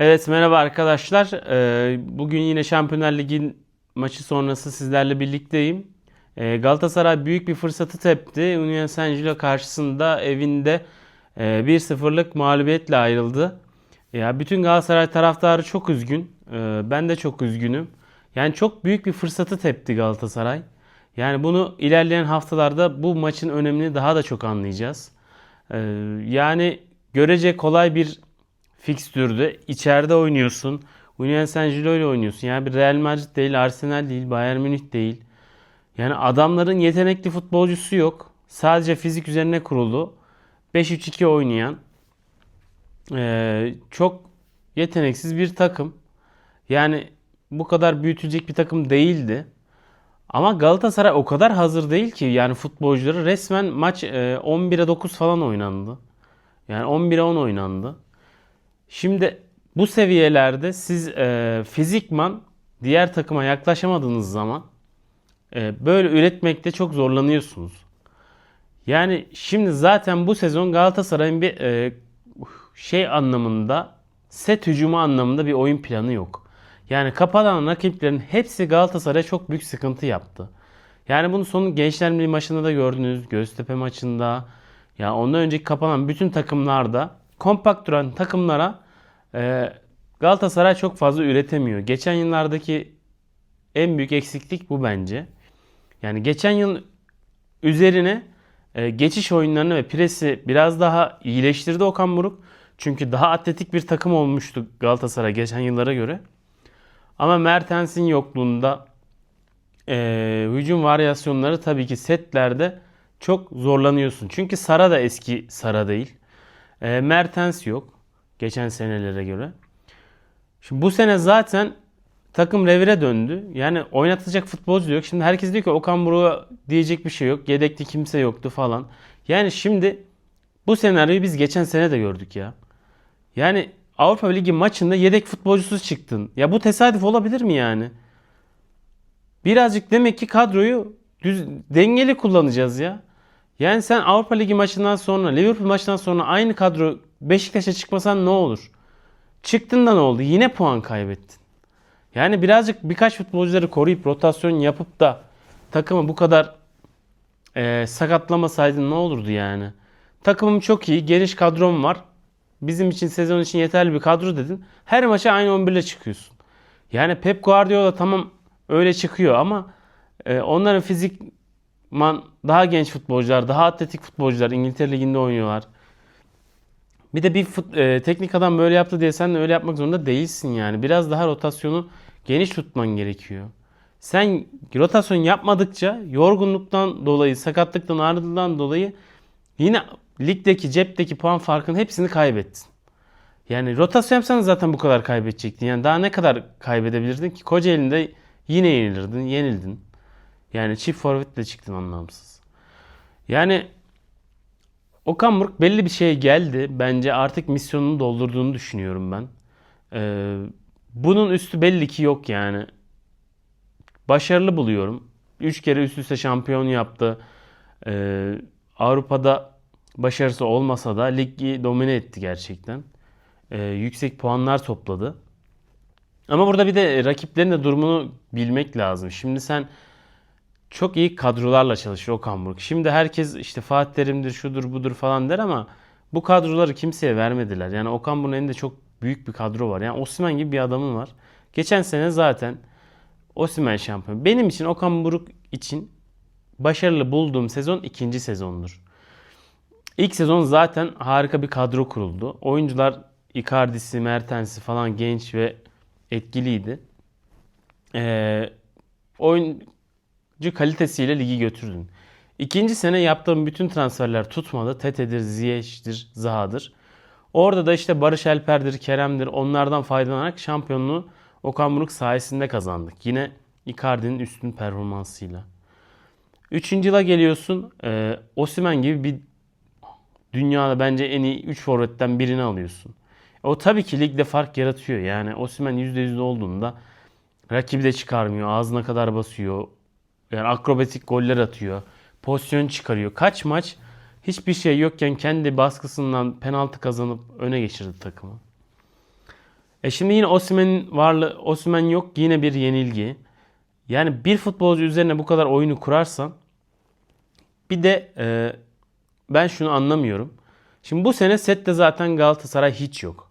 Evet merhaba arkadaşlar. Ee, Bugün yine Şampiyonlar Ligi maçı sonrası sizlerle birlikteyim. Ee, Galatasaray büyük bir fırsatı tepti. Union Saint-Gilloise karşısında evinde e, 1-0'lık mağlubiyetle ayrıldı. Ya bütün Galatasaray taraftarı çok üzgün. Ee, Ben de çok üzgünüm. Yani çok büyük bir fırsatı tepti Galatasaray. Yani bunu ilerleyen haftalarda bu maçın önemini daha da çok anlayacağız. Yani görece kolay bir fikstürde içeride oynuyorsun. Union Saint-Gilloise ile oynuyorsun. Yani bir Real Madrid değil, Arsenal değil, Bayern Münih değil. Yani adamların yetenekli futbolcusu yok. Sadece fizik üzerine kurulu. 5-3-2 oynayan eee, çok yeteneksiz bir takım. Yani bu kadar büyütülecek bir takım değildi. Ama Galatasaray o kadar hazır değil ki yani futbolcuları resmen maç eee, 11'e 9 falan oynandı. Yani 11'e 10 oynandı. Şimdi bu seviyelerde siz e, fizikman diğer takıma yaklaşamadığınız zaman e, böyle üretmekte çok zorlanıyorsunuz. Yani şimdi zaten bu sezon Galatasaray'ın bir e, şey anlamında set hücumu anlamında bir oyun planı yok. Yani kapanan rakiplerin hepsi Galatasaray'a çok büyük sıkıntı yaptı. Yani bunu son Gençler Birliği maçında da gördünüz. Göztepe maçında. Ya ondan önceki kapanan bütün takımlarda kompakt duran takımlara e, Galatasaray çok fazla üretemiyor. Geçen yıllardaki en büyük eksiklik bu bence. Yani geçen yıl üzerine e, geçiş oyunlarını ve presi biraz daha iyileştirdi Okan Buruk. Çünkü daha atletik bir takım olmuştu Galatasaray geçen yıllara göre. Ama Mertens'in yokluğunda e, hücum varyasyonları tabii ki setlerde çok zorlanıyorsun. Çünkü Sara da eski Sara değil. E, Mertens yok geçen senelere göre. Şimdi bu sene zaten takım revire döndü. Yani oynatacak futbolcu yok. Şimdi herkes diyor ki Okan Buruk'a diyecek bir şey yok. Yedekte kimse yoktu falan. Yani şimdi bu senaryoyu biz geçen sene de gördük ya. Yani Avrupa Ligi maçında yedek futbolcusuz çıktın. Ya bu tesadüf olabilir mi yani? Birazcık demek ki kadroyu düz, dengeli kullanacağız ya. Yani sen Avrupa Ligi maçından sonra, Liverpool maçından sonra aynı kadro Beşiktaş'a çıkmasan ne olur? Çıktın da ne oldu? Yine puan kaybettin. Yani birazcık birkaç futbolcuları koruyup rotasyon yapıp da takımı bu kadar e, sakatlamasaydın ne olurdu yani? Takımım çok iyi, geniş kadrom var. Bizim için sezon için yeterli bir kadro dedin. Her maça aynı 11 ile çıkıyorsun. Yani Pep Guardiola tamam öyle çıkıyor ama e, onların fizik man daha genç futbolcular, daha atletik futbolcular İngiltere Ligi'nde oynuyorlar. Bir de bir fut, e, teknik adam böyle yaptı diye sen de öyle yapmak zorunda değilsin yani. Biraz daha rotasyonu geniş tutman gerekiyor. Sen rotasyon yapmadıkça yorgunluktan dolayı, sakatlıktan, ağrıdan dolayı yine ligdeki, cepteki puan farkının hepsini kaybettin. Yani rotasyon yapsan zaten bu kadar kaybedecektin. Yani daha ne kadar kaybedebilirdin ki? Kocaeli'nde yine yenilirdin, yenildin. Yani çift forvetle çıktın anlamsız. Yani Okan Buruk belli bir şeye geldi. Bence artık misyonunu doldurduğunu düşünüyorum ben. Ee, bunun üstü belli ki yok yani. Başarılı buluyorum. Üç kere üst üste şampiyon yaptı. Ee, Avrupa'da başarısı olmasa da ligi domine etti gerçekten. Ee, yüksek puanlar topladı. Ama burada bir de rakiplerin de durumunu bilmek lazım. Şimdi sen çok iyi kadrolarla çalışıyor Okan Buruk. Şimdi herkes işte Fatih Terim'dir, şudur budur falan der ama bu kadroları kimseye vermediler. Yani Okan Buruk'un elinde çok büyük bir kadro var. Yani Osimhen gibi bir adamın var. Geçen sene zaten Osimhen şampiyon. Benim için Okan Buruk için başarılı bulduğum sezon ikinci sezondur. İlk sezon zaten harika bir kadro kuruldu. Oyuncular Icardi'si, Mertens'i falan genç ve etkiliydi. Ee, oyun kalitesiyle ligi götürdün. İkinci sene yaptığım bütün transferler tutmadı. Tete'dir, Ziyech'tir, Zaha'dır. Orada da işte Barış Alper'dir, Kerem'dir onlardan faydalanarak şampiyonluğu Okan Buruk sayesinde kazandık. Yine Icardi'nin üstün performansıyla. Üçüncü yıla geliyorsun. E, Osimhen gibi bir dünyada bence en iyi 3 forvetten birini alıyorsun. O tabii ki ligde fark yaratıyor. Yani Osimhen %100 olduğunda rakibi de çıkarmıyor. Ağzına kadar basıyor. Yani akrobatik goller atıyor. Pozisyon çıkarıyor. Kaç maç hiçbir şey yokken kendi baskısından penaltı kazanıp öne geçirdi takımı. E şimdi yine Osimhen'in varlığı, Osimhen yok yine bir yenilgi. Yani bir futbolcu üzerine bu kadar oyunu kurarsan bir de e, ben şunu anlamıyorum. Şimdi bu sene sette zaten Galatasaray hiç yok.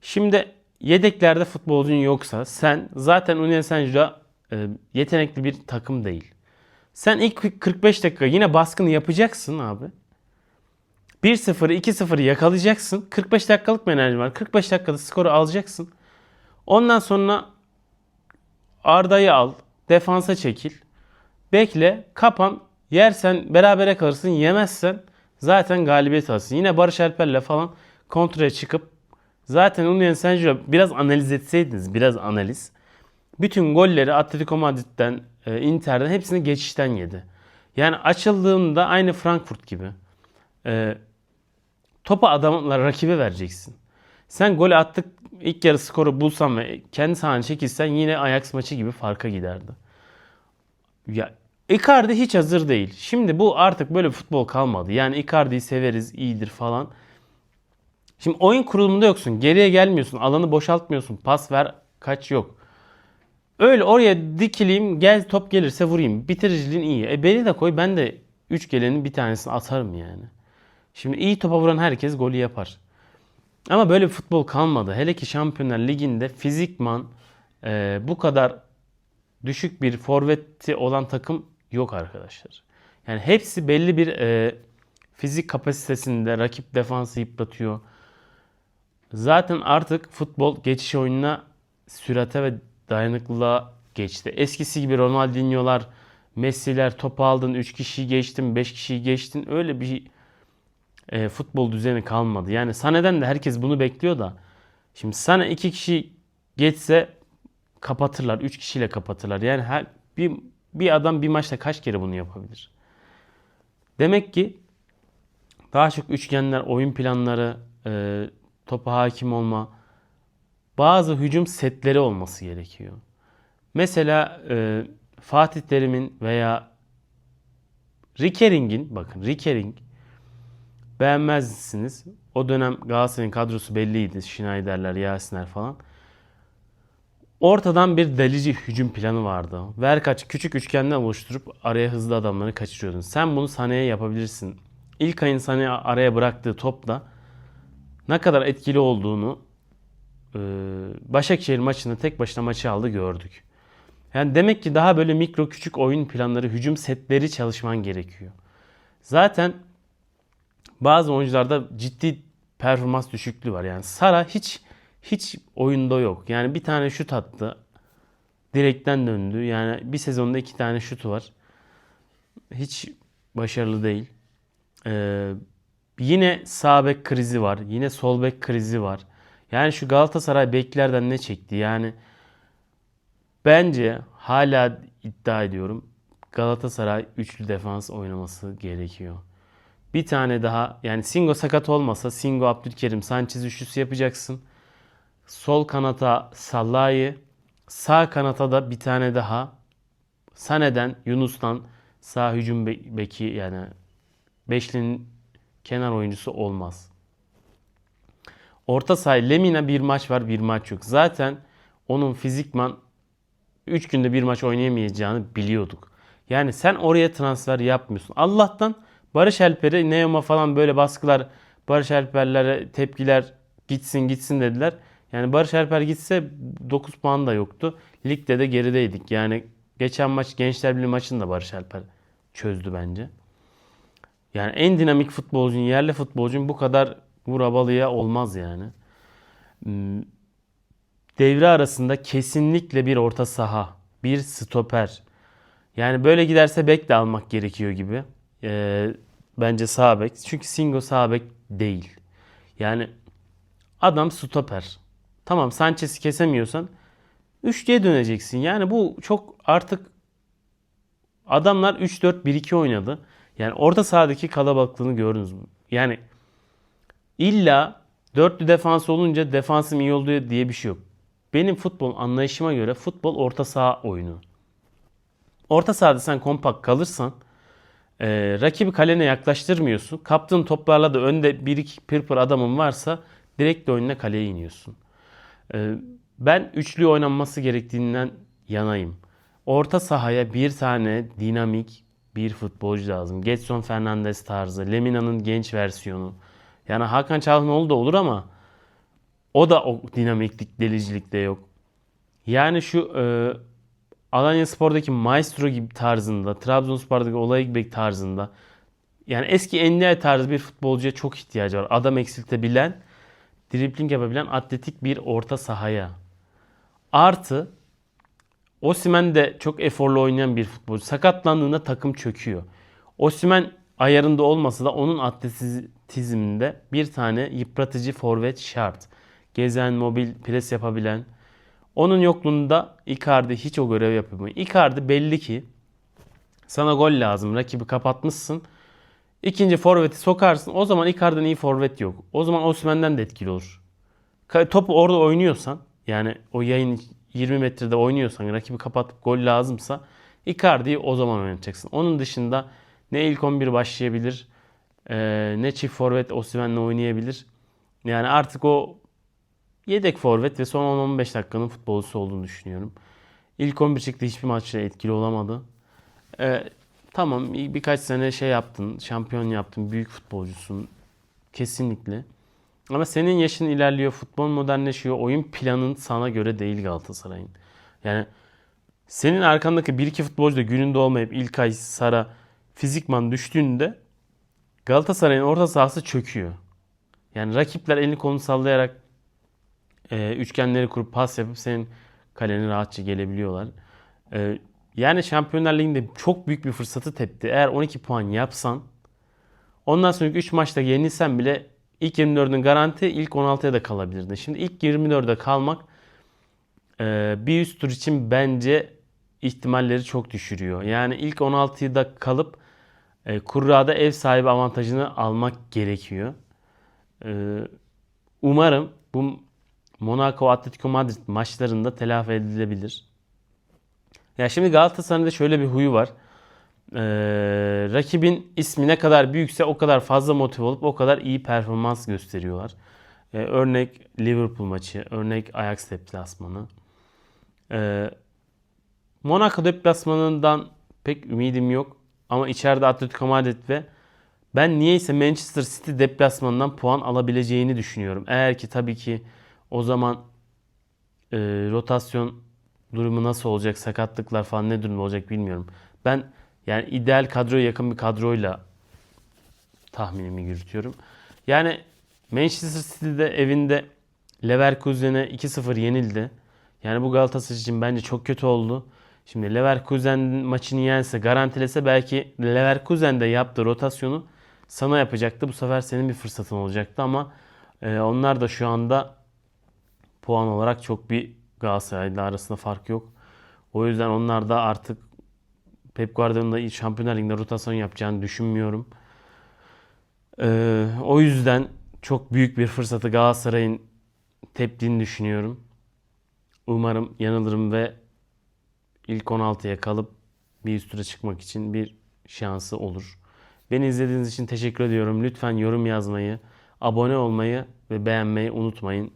Şimdi yedeklerde futbolcun yoksa sen zaten e, yetenekli bir takım değil. Sen ilk 45 dakika yine baskını yapacaksın abi. 1-0, 2-0 yakalayacaksın. 45 dakikalık bir var. 45 dakikada skoru alacaksın. Ondan sonra Arda'yı al. Defansa çekil. Bekle. Kapan. Yersen berabere kalırsın. Yemezsen zaten galibiyet alırsın. Yine Barış Alper'le falan kontraya çıkıp zaten Union Saint-Gillois biraz analiz etseydiniz. Biraz analiz. Bütün golleri Atletico Madrid'den, e, Inter'den hepsini geçişten yedi. Yani açıldığında aynı Frankfurt gibi. E, topa adamla rakibe vereceksin. Sen golü attık ilk yarı skoru bulsan ve kendi sahana çekilsen yine Ajax maçı gibi farka giderdi. Ya Icardi hiç hazır değil. Şimdi bu artık böyle futbol kalmadı. Yani Icardi'yi severiz, iyidir falan. Şimdi oyun kurulumunda yoksun. Geriye gelmiyorsun. Alanı boşaltmıyorsun. Pas ver, kaç yok. Öyle oraya dikileyim, gel top gelirse vurayım. Bitiriciliğin iyi. E beni de koy ben de 3 gelenin bir tanesini atarım yani. Şimdi iyi topa vuran herkes golü yapar. Ama böyle bir futbol kalmadı. Hele ki Şampiyonlar Ligi'nde fizikman e, bu kadar düşük bir forveti olan takım yok arkadaşlar. Yani hepsi belli bir e, fizik kapasitesinde rakip defansı yıpratıyor. Zaten artık futbol geçiş oyununa sürate ve dayanıklılığa geçti. Eskisi gibi Ronaldinho'lar, Messi'ler topu aldın 3 kişiyi geçtin 5 kişiyi geçtin öyle bir e, futbol düzeni kalmadı. Yani Sané'den de herkes bunu bekliyor da şimdi Sané 2 kişi geçse kapatırlar. 3 kişiyle kapatırlar. Yani her bir bir adam bir maçta kaç kere bunu yapabilir? Demek ki daha çok üçgenler, oyun planları, e, topa hakim olma, bazı hücum setleri olması gerekiyor. Mesela e, Fatih Terim'in veya Rickering'in, bakın Rickering beğenmezsiniz. O dönem Galatasaray'ın kadrosu belliydi. Schneiderler, Yasinler falan. Ortadan bir delici hücum planı vardı. Ver kaç küçük üçgenden oluşturup araya hızlı adamları kaçırıyordun. Sen bunu Sané'ye yapabilirsin. İlk ayın Sané araya bıraktığı topla ne kadar etkili olduğunu Başakşehir maçında tek başına maçı aldı gördük. Yani demek ki daha böyle mikro küçük oyun planları, hücum setleri çalışman gerekiyor. Zaten bazı oyuncularda ciddi performans düşüklüğü var. Yani Sara hiç hiç oyunda yok. Yani bir tane şut attı. Direkten döndü. Yani bir sezonda iki tane şutu var. Hiç başarılı değil. Ee, yine sağ bek krizi var. Yine sol bek krizi var. Yani şu Galatasaray beklerden ne çekti? Yani bence hala iddia ediyorum Galatasaray üçlü defans oynaması gerekiyor. Bir tane daha yani Singo sakat olmasa Singo, Abdülkerim, Sanchez üçlüsü yapacaksın. Sol kanata Sallay'ı, sağ kanata da bir tane daha Sane'den, Yunus'tan sağ hücum beki yani beşlinin kenar oyuncusu olmaz. Orta saha Lemina bir maç var bir maç yok. Zaten onun fizikman 3 günde bir maç oynayamayacağını biliyorduk. Yani sen oraya transfer yapmıyorsun. Allah'tan Barış Alper'e Neoma falan böyle baskılar Barış Alper'lere tepkiler gitsin gitsin dediler. Yani Barış Alper gitse 9 puan da yoktu. Ligde de gerideydik. Yani geçen maç Gençler Birliği maçını da Barış Alper çözdü bence. Yani en dinamik futbolcun, yerli futbolcun bu kadar vurabalıya olmaz yani. Hmm, devre arasında kesinlikle bir orta saha, bir stoper. Yani böyle giderse bek de almak gerekiyor gibi. Ee, bence sağ bek. Çünkü Singo sağ bek değil. Yani adam stoper. Tamam Sanchez'i kesemiyorsan 3'lüye döneceksin. Yani bu çok artık adamlar 3-4-1-2 oynadı. Yani orta sahadaki kalabalıklığını gördünüz mü? Yani illa dörtlü defans olunca defansım iyi oldu diye bir şey yok. Benim futbol anlayışıma göre futbol orta saha oyunu. Orta sahada sen kompakt kalırsan e, rakibi kalene yaklaştırmıyorsun. Kaptığın toplarla da önde bir iki pırpır adamın varsa direkt oyununa kaleye iniyorsun. Ee, ben üçlü oynanması gerektiğinden yanayım. Orta sahaya bir tane dinamik bir futbolcu lazım. Getson Fernandes tarzı, Lemina'nın genç versiyonu. Yani Hakan Çalhanoğlu da olur ama o da o dinamiklik, delicilikte yok. Yani şu e, Alanya Spor'daki Maestro gibi tarzında, Trabzonspor'daki Olay gibi tarzında yani eski Endiay tarzı bir futbolcuya çok ihtiyacı var. Adam eksiltebilen, dribling yapabilen atletik bir orta sahaya. Artı Osimhen de çok eforlu oynayan bir futbolcu. Sakatlandığında takım çöküyor. Osimhen ayarında olmasa da onun atletizminde bir tane yıpratıcı forvet şart. Gezen, mobil, pres yapabilen. Onun yokluğunda Icardi hiç o görev yapamıyor. Icardi belli ki sana gol lazım. Rakibi kapatmışsın. İkinci forveti sokarsın. O zaman Icardi'den iyi forvet yok. O zaman Osimhen'den de etkili olur. Topu orada oynuyorsan yani o yayın 20 metrede oynuyorsan rakibi kapatıp gol lazımsa Icardi'yi o zaman oynatacaksın. Onun dışında ne ilk 11 başlayabilir e, ne çift forvet Osimhen'le oynayabilir. Yani artık o yedek forvet ve son 10-15 dakikanın futbolcusu olduğunu düşünüyorum. İlk 11 çıktı hiçbir maçta etkili olamadı. E, tamam birkaç sene şey yaptın, şampiyon yaptın, büyük futbolcusun. Kesinlikle. Ama senin yaşın ilerliyor, futbol modernleşiyor. Oyun planın sana göre değil Galatasaray'ın. Yani senin arkandaki bir iki futbolcu da gününde olmayıp İlkay, Sara, fizikman düştüğünde Galatasaray'ın orta sahası çöküyor. Yani rakipler elini kolunu sallayarak e, üçgenleri kurup pas yapıp senin kalene rahatça gelebiliyorlar. E, yani Şampiyonlar Ligi'nde çok büyük bir fırsatı tepti. Eğer 12 puan yapsan ondan sonraki 3 maçta yenilsen bile ilk 24'ün garanti ilk 16'ya da kalabilirdin. Şimdi ilk 24'e kalmak e, bir üst tur için bence ihtimalleri çok düşürüyor. Yani ilk 16'yı da kalıp e, kurrada ev sahibi avantajını almak gerekiyor. E, umarım bu Monaco Atletico Madrid maçlarında telafi edilebilir. Ya şimdi Galatasaray'da şöyle bir huyu var. Ee, rakibin ismi ne kadar büyükse o kadar fazla motive olup o kadar iyi performans gösteriyorlar. Ee, örnek Liverpool maçı, örnek Ajax deplasmanı. Ee, Monaco deplasmanından pek ümidim yok. Ama içeride Atletico Madrid ve ben niyeyse Manchester City deplasmanından puan alabileceğini düşünüyorum. Eğer ki tabii ki o zaman e, rotasyon durumu nasıl olacak, sakatlıklar falan ne durumda olacak bilmiyorum. Ben yani ideal kadroya yakın bir kadroyla tahminimi yürütüyorum. Yani Manchester City'de evinde Leverkusen'e 2-0 yenildi. Yani bu Galatasaray için bence çok kötü oldu. Şimdi Leverkusen maçını yense, garantilese belki Leverkusen de yaptığı rotasyonu sana yapacaktı. Bu sefer senin bir fırsatın olacaktı ama e, onlar da şu anda puan olarak çok bir Galatasaray'la arasında fark yok. O yüzden onlar da artık Pep Guardiola'nın da Şampiyonlar Ligi'nde rotasyon yapacağını düşünmüyorum. Ee, o yüzden çok büyük bir fırsatı Galatasaray'ın teptiğini düşünüyorum. Umarım yanılırım ve ilk 16'ya kalıp bir üst tura çıkmak için bir şansı olur. Beni izlediğiniz için teşekkür ediyorum. Lütfen yorum yazmayı, abone olmayı ve beğenmeyi unutmayın.